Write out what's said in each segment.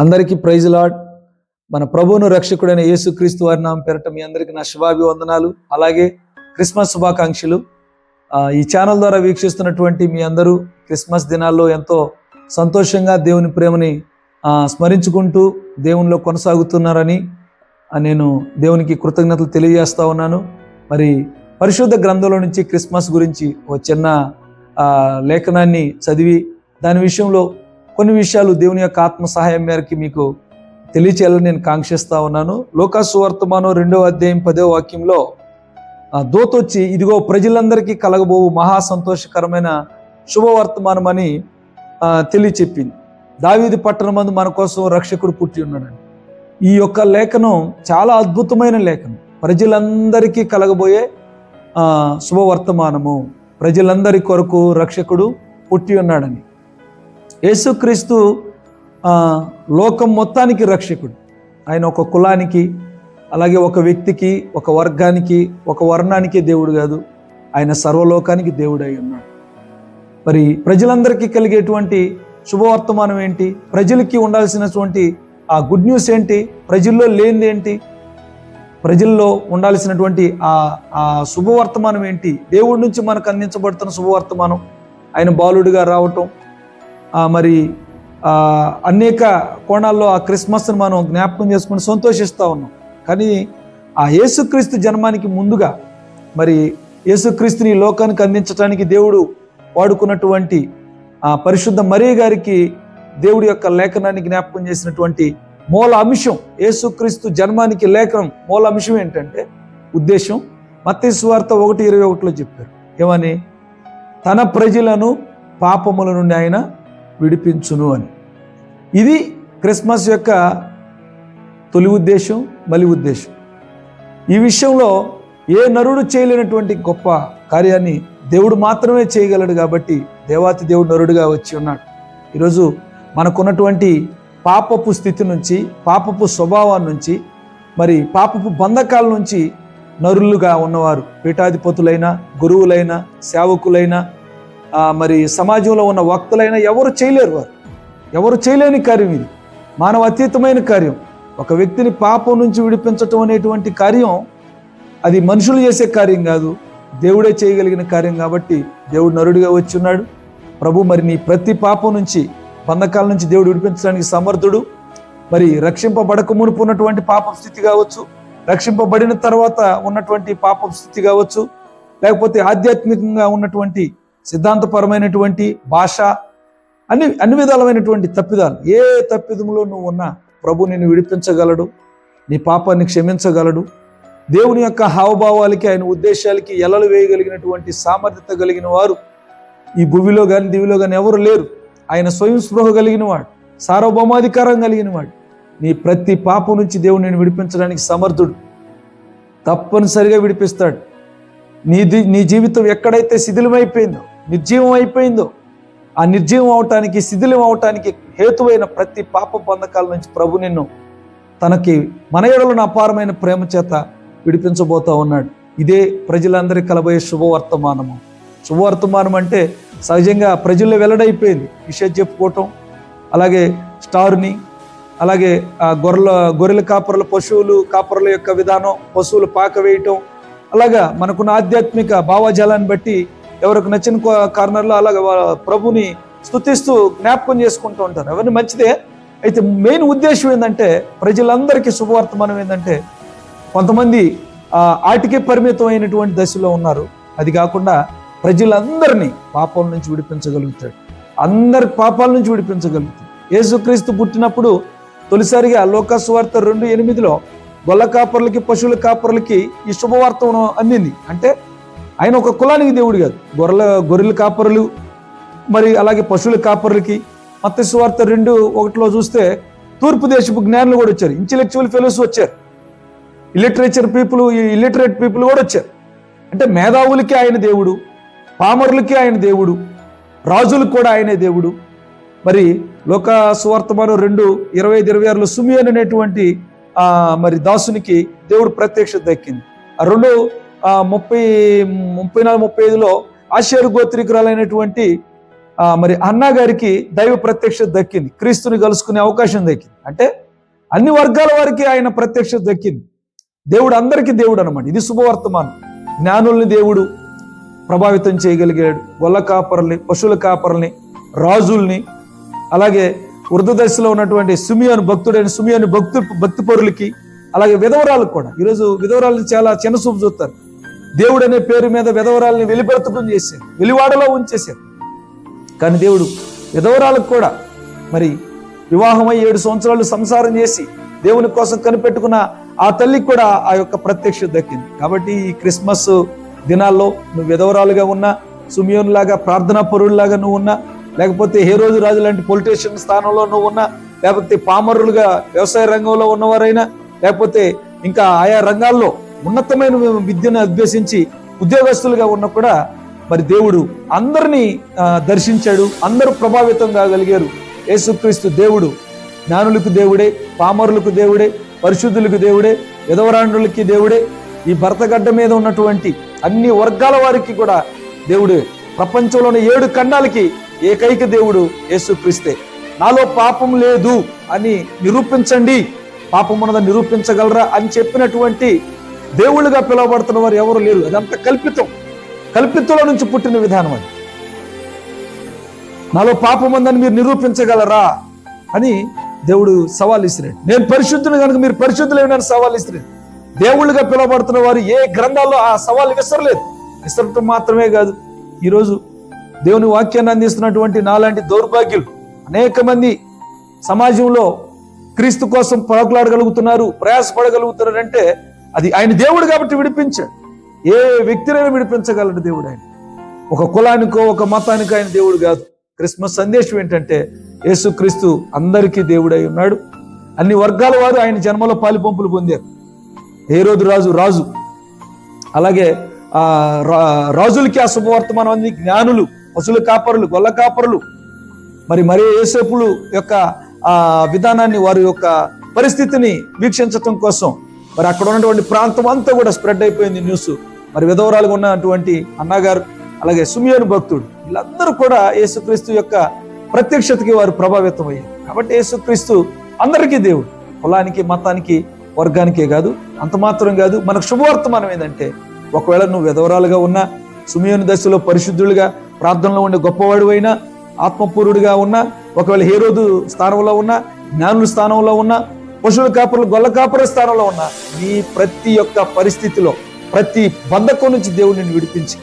అందరికీ praise lord. మన ప్రభువును రక్షకుడైన యేసుక్రీస్తు వారి నామం పేరట మీ అందరికీ నా శుభాభివందనాలు. అలాగే క్రిస్మస్ శుభాకాంక్షలు. ఈ ఛానల్ ద్వారా వీక్షిస్తున్నటువంటి మీ అందరూ క్రిస్మస్ దినాల్లో ఎంతో సంతోషంగా దేవుని ప్రేమని స్మరించుకుంటూ దేవునిలో కొనసాగుతున్నారని నేను దేవునికి కృతజ్ఞతలు తెలియజేస్తూ ఉన్నాను. మరి పరిశుద్ధ గ్రంథంలో నుంచి క్రిస్మస్ గురించి ఒక చిన్న లేఖనాన్ని చదివి దాని విషయంలో కొన్ని విషయాలు దేవుని యొక్క ఆత్మ సహాయం మేరకు మీకు తెలియచేయాలని నేను కాంక్షిస్తా ఉన్నాను. లోకాసు వర్తమానం రెండవ అధ్యాయం పదో వాక్యంలో ఆ, వచ్చి ఇదిగో ప్రజలందరికీ కలగబోవు మహా సంతోషకరమైన శుభవర్తమానం అని తెలియచెప్పింది. దావీది పట్టణం మందు మన కోసం రక్షకుడు పుట్టి ఉన్నాడని ఈ యొక్క లేఖనం చాలా అద్భుతమైన లేఖనం. ప్రజలందరికీ కలగబోయే శుభవర్తమానము ప్రజలందరి కొరకు రక్షకుడు పుట్టి ఉన్నాడని. యేసుక్రీస్తు లోకం మొత్తానికి రక్షకుడు. ఆయన ఒక కులానికి అలాగే ఒక వ్యక్తికి ఒక వర్గానికి ఒక వర్ణానికి దేవుడు కాదు. ఆయన సర్వలోకానికి దేవుడు అయి ఉన్నాడు. మరి ప్రజలందరికీ కలిగేటువంటి శుభవర్తమానం ఏంటి? ప్రజలకి ఉండాల్సినటువంటి ఆ గుడ్ న్యూస్ ఏంటి? ప్రజల్లో లేనిది ఏంటి? ప్రజల్లో ఉండాల్సినటువంటి ఆ ఆ శుభవర్తమానం ఏంటి? దేవుడి నుంచి మనకు అందించబడుతున్న శుభవర్తమానం. ఆయన బాలుడిగా రావటం మరి అనేక కోణాల్లో ఆ క్రిస్మస్ను మనం జ్ఞాపకం చేసుకుని సంతోషిస్తూ ఉన్నాం. కానీ ఆ యేసుక్రీస్తు జన్మానికి ముందుగా మరి యేసుక్రీస్తుని లోకానికి అందించడానికి దేవుడు వాడుకున్నటువంటి ఆ పరిశుద్ధ మరియ గారికి దేవుడి యొక్క లేఖనాన్ని జ్ఞాపకం చేసినటువంటి మూల అంశం యేసుక్రీస్తు జన్మానికి లేఖనం. మూల అంశం ఏంటంటే ఉద్దేశం. మత్స్వార్త ఒకటి ఇరవై ఒకటిలో చెప్పారు. ఏమని? తన ప్రజలను పాపముల నుండి ఆయన విడిపించును అని. ఇది క్రిస్మస్ యొక్క తొలి ఉద్దేశం మలి ఉద్దేశం. ఈ విషయంలో ఏ నరుడు చేయలేనటువంటి గొప్ప కార్యాన్ని దేవుడు మాత్రమే చేయగలడు కాబట్టి దేవాతి దేవుడు నరుడుగా వచ్చి ఉన్నాడు. ఈరోజు మనకున్నటువంటి పాపపు స్థితి నుంచి పాపపు స్వభావం నుంచి మరి పాపపు బంధకాల నుంచి నరులుగా ఉన్నవారు. పీఠాధిపతులైన గురువులైన సేవకులైన మరి సమాజంలో ఉన్న వక్తులైన ఎవరు చేయలేరు వారు. ఎవరు చేయలేని కార్యం ఇది. మానవ అతీతమైన కార్యం. ఒక వ్యక్తిని పాపం నుంచి విడిపించటం అనేటువంటి కార్యం అది మనుషులు చేసే కార్యం కాదు. దేవుడే చేయగలిగిన కార్యం కాబట్టి దేవుడు నరుడిగా వచ్చి ఉన్నాడు ప్రభు మరి నీ ప్రతి పాపం నుంచి బంధకాల నుంచి దేవుడు విడిపించడానికి సమర్థుడు. మరి రక్షింపబడక మునుపు ఉన్నటువంటి పాప స్థితి కావచ్చు. రక్షింపబడిన తర్వాత ఉన్నటువంటి పాప స్థితి కావచ్చు. లేకపోతే ఆధ్యాత్మికంగా ఉన్నటువంటి సిద్ధాంతపరమైనటువంటి భాష అన్ని అన్ని విధాలమైనటువంటి తప్పిదాలు. ఏ తప్పిదములో నువ్వు ఉన్నా ప్రభు నిన్ను విడిపించగలడు నీ పాపాన్ని క్షమించగలడు. దేవుని యొక్క హావభావాలకి ఆయన ఉద్దేశాలకి ఎలలు వేయగలిగినటువంటి సామర్థ్యత కలిగిన వారు ఈ భూమిలో కానీ దివిలో కానీ ఎవరు లేరు. ఆయన స్వయం స్పృహ కలిగిన వాడు సార్వభౌమాధికారం కలిగిన వాడు. నీ ప్రతి పాపం నుంచి దేవుడు నేను విడిపించడానికి సమర్థుడు. తప్పనిసరిగా విడిపిస్తాడు. నీ నీ జీవితం ఎక్కడైతే శిథిలమైపోయిందో నిర్జీవం అయిపోయిందో ఆ నిర్జీవం అవటానికి శిథిలం అవటానికి హేతువైన ప్రతి పాప బంధకాల నుంచి ప్రభు నిన్ను తనకి మన ఎడలను అపారమైన ప్రేమ చేత విడిపించబోతా ఉన్నాడు. ఇదే ప్రజలందరికీ కలబోయే శుభవర్తమానము. శుభవర్తమానం అంటే సహజంగా ప్రజల్లో వెల్లడైపోయింది. విషయం చెప్పుకోవటం అలాగే స్టార్ని అలాగే ఆ గొర్రెల గొర్రెల కాపరుల పశువులు కాపరుల యొక్క విధానం పశువులు పాక వేయటం అలాగా మనకున్న ఆధ్యాత్మిక భావజాలాన్ని బట్టి ఎవరికి నచ్చిన కో- అలాగే ప్రభుని స్థుతిస్తూ జ్ఞాపకం చేసుకుంటూ ఉంటారు. అవన్నీ మంచిదే అయితే మెయిన్ ఉద్దేశం ఏంటంటే ప్రజలందరికీ శుభవర్తమానం ఏంటంటే కొంతమంది ఆటికే పరిమితం అయినటువంటి దశలో ఉన్నారు. అది కాకుండా ప్రజలందరినీ పాపాల నుంచి విడిపించగలుగుతాడు. అందరి పాపాల నుంచి విడిపించగలుగుతాడు. యేసుక్రీస్తు పుట్టినప్పుడు తొలిసారిగా లోకస్వార్త రెండు ఎనిమిదిలో గొల్ల కాపర్లకి పశువుల కాపర్లకి ఈ శుభవార్త అందింది. అంటే ఆయన ఒక కులానికి దేవుడు కాదు. గొర్రెల గొర్రెల కాపరులు మరి అలాగే పశువుల కాపరులకి మత్స్యవార్త రెండు ఒకటిలో చూస్తే తూర్పు దేశపు జ్ఞానులు కూడా వచ్చారు. ఇంటెలెక్చువల్ ఫెలోస్ వచ్చారు. ఇలిటరేచర్ పీపుల్ ఇల్లిటరేట్ పీపుల్ కూడా వచ్చారు. అంటే మేధావులకి ఆయన దేవుడు పామరులకి ఆయన దేవుడు రాజులకు కూడా ఆయనే దేవుడు. మరి లోక సువార్తమానం రెండు ఇరవై ఐదు ఇరవై ఆరులో సుమియన్ అనేటువంటి మరి దాసునికి దేవుడు ప్రత్యక్షత దక్కింది. ఆ రెండు ముప్పై ముప్పై నాలుగు ముప్పై ఐదులో ఆశ్చర్య గోత్రికురాలైనటువంటి మరి అన్నా గారికి దైవ ప్రత్యక్షత దక్కింది. క్రీస్తుని కలుసుకునే అవకాశం దక్కింది. అంటే అన్ని వర్గాల వారికి ఆయన ప్రత్యక్షత దక్కింది. దేవుడు అందరికీ దేవుడు అనమాట ఇది శుభవర్తమానం. జ్ఞానుల్ని దేవుడు ప్రభావితం చేయగలిగాడు. గొల్ల కాపరల్ని పశువుల కాపరల్ని రాజుల్ని అలాగే వృద్ధదశలో ఉన్నటువంటి సుమియోని భక్తుడైన సుమియోని భక్తు భక్తి పరులకి అలాగే విధవరాలకు కూడా. ఈరోజు విధవరాలు చాలా చిన్న చూపు చూస్తారు. దేవుడు అనే పేరు మీద విధవరాలని వెలిపెడతకం చేశారు వెలివాడలో ఉంచేశారు కానీ దేవుడు విధవరాలకు కూడా మరి వివాహమై ఏడు సంవత్సరాలు సంసారం చేసి దేవుని కోసం కనిపెట్టుకున్న ఆ తల్లికి కూడా ఆ యొక్క ప్రత్యక్ష దక్కింది. కాబట్టి ఈ క్రిస్మస్ దినాల్లో నువ్వు విధవరాలుగా ఉన్నా సుమియోన్ లాగా ప్రార్థనా పరువులాగా నువ్వు ఉన్నా లేకపోతే హే రోజు రాజు లాంటి పొలిటీషియన్ స్థానంలో నువ్వు ఉన్నా లేకపోతే పామరులుగా వ్యవసాయ రంగంలో ఉన్నవారైనా లేకపోతే ఇంకా ఆయా రంగాల్లో ఉన్నతమైన విద్యను అభ్యసించి ఉద్యోగస్తులుగా ఉన్న కూడా మరి దేవుడు అందరినీ దర్శించాడు. అందరూ ప్రభావితం కాగలిగారు యేసుక్రీస్తు దేవుడు జ్ఞానులకు దేవుడే పామరులకు దేవుడే పరిశుద్ధులకు దేవుడే విధవరాండ్రులకి దేవుడే ఈ భరతగడ్డ మీద ఉన్నటువంటి అన్ని వర్గాల వారికి కూడా దేవుడే. ప్రపంచంలోని ఏడు ఖండాలకి ఏకైక దేవుడు యేసుక్రీస్తే. నాలో పాపం లేదు అని నిరూపించండి. పాపం ఉన్నదని నిరూపించగలరా అని చెప్పినటువంటి దేవుళ్ళుగా పిలువబడుతున్న వారు ఎవరు లేరు. అదంతా కల్పితం. కల్పితంలో నుంచి పుట్టిన విధానం అది. నాలో పాపం ఉందని మీరు నిరూపించగలరా? అని దేవుడు సవాల్ ఇస్తున్నాడు నేను పరిశుద్ధుని కనుక మీరు పరిశుద్ధులేమని సవాల్ ఇస్తున్నాడు దేవుళ్ళుగా పిలువబడుతున్న వారు ఏ గ్రంథాల్లో ఆ సవాల్ విసరలేదు. విసరటం మాత్రమే కాదు. ఈరోజు దేవుని వాక్యాన్ని అందిస్తున్నటువంటి నాలాంటి దౌర్భాగ్యులు అనేక మంది సమాజంలో క్రీస్తు కోసం పడకలాడగలుగుతున్నారు ప్రయాసపడగలుగుతున్నారు అంటే అది ఆయన దేవుడు కాబట్టి విడిపించాడు. ఏ వ్యక్తినైనా విడిపించగలడు దేవుడు ఆయన. ఒక కులానికో ఒక మతానికో ఆయన దేవుడు కాదు. క్రిస్మస్ సందేశం ఏంటంటే యేసుక్రీస్తు అందరికీ దేవుడై ఉన్నాడు. అన్ని వర్గాల వారు ఆయన జన్మలో పాలిపంపులు పొందారు. ఏ రోజు రాజు. రాజు అలాగే ఆ రా- రాజులకి ఆ శుభవర్తమానం అంది. జ్ఞానులు పశువుల కాపరులు గొల్ల కాపరులు. మరి మరి ఏసేపులు యొక్క ఆ విధానాన్ని వారి యొక్క పరిస్థితిని వీక్షించటం కోసం మరి అక్కడ ఉన్నటువంటి ప్రాంతం అంతా కూడా స్ప్రెడ్ అయిపోయింది న్యూస్. మరి విధవరాలుగా ఉన్నటువంటి అన్నగారు అలాగే సుమియోని భక్తుడు వీళ్ళందరూ కూడా యేసుక్రీస్తు యొక్క ప్రత్యక్షతకి వారు ప్రభావితం అయ్యారు కాబట్టి యేసుక్రీస్తు అందరికీ దేవుడు. కులానికి మతానికి వర్గానికే కాదు అంత మాత్రం కాదు. మనకు శుభవర్తమానం ఏంటంటే ఒకవేళ నువ్వు విధవరాలుగా ఉన్నా సుమియోని దశలో పరిశుద్ధులుగా ప్రార్థనలో ఉండే గొప్పవాడు అయినా ఆత్మపూరుడిగా ఉన్నా ఒకవేళ హేరోదు స్థానంలో ఉన్నా జ్ఞానుల స్థానంలో ఉన్నా పశువుల కాపురులు గొల్ల కాపుర స్థానంలో ఉన్న నీ ప్రతి ఒక్క పరిస్థితిలో ప్రతి బంధకం నుంచి దేవుడు నిన్ను విడిపించి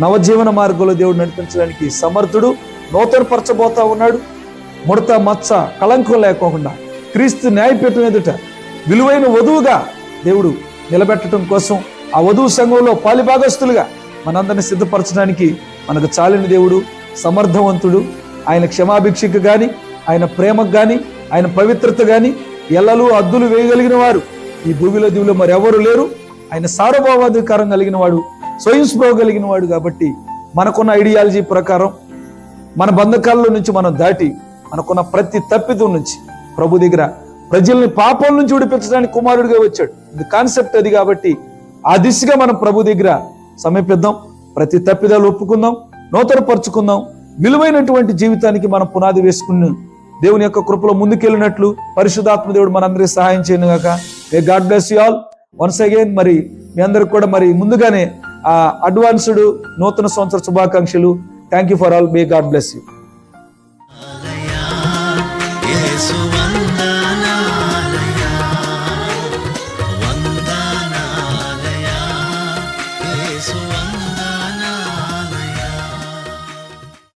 నవజీవన మార్గంలో దేవుడు నడిపించడానికి సమర్థుడు నూతనపరచబోతా ఉన్నాడు. ముడత మచ్చ కళంకం లేకోకుండా క్రీస్తు న్యాయపీఠం ఎదుట విలువైన వధువుగా దేవుడు నిలబెట్టడం కోసం ఆ వధువు సంఘంలో పాలిభాగస్తులుగా మనందరిని సిద్ధపరచడానికి మనకు చాలిన దేవుడు సమర్థవంతుడు. ఆయన క్షమాభిక్షకు కానీ ఆయన ప్రేమకు కానీ ఆయన పవిత్రత కానీ ఎల్లలు అద్దులు వేయగలిగిన వారు. ఈ భూమిలో దీవిలో మరెవరు లేరు. ఆయన సార్వభౌమాధికారం కలిగిన వాడు స్వయం కలిగిన వాడు కాబట్టి మనకున్న ఐడియాలజీ ప్రకారం మన బంధకాల్లో నుంచి మనం దాటి మనకున్న ప్రతి తప్పిదం నుంచి ప్రభు దగ్గర ప్రజల్ని పాపం నుంచి విడిపించడానికి కుమారుడిగా వచ్చాడు. ఇది కాన్సెప్ట్ అది కాబట్టి ఆ దిశగా మనం ప్రభు దగ్గర సమీపిద్దాం. ప్రతి తప్పిదాలు ఒప్పుకుందాం నూతనపరుచుకుందాం. విలువైనటువంటి జీవితానికి మనం పునాది వేసుకుని దేవుని యొక్క కృపలో ముందుకెళ్ళినట్లు పరిశుధాత్మ దేవుడు మనందరికీ సహాయం చేయను గాక. ఏ God bless you all once again మరి మీ అందరికి కూడా మరి ముందుగానే ఆ అడ్వాన్స్డ్ నూతన సంవత్సర శుభాకాంక్షలు. Thank you for all may God bless you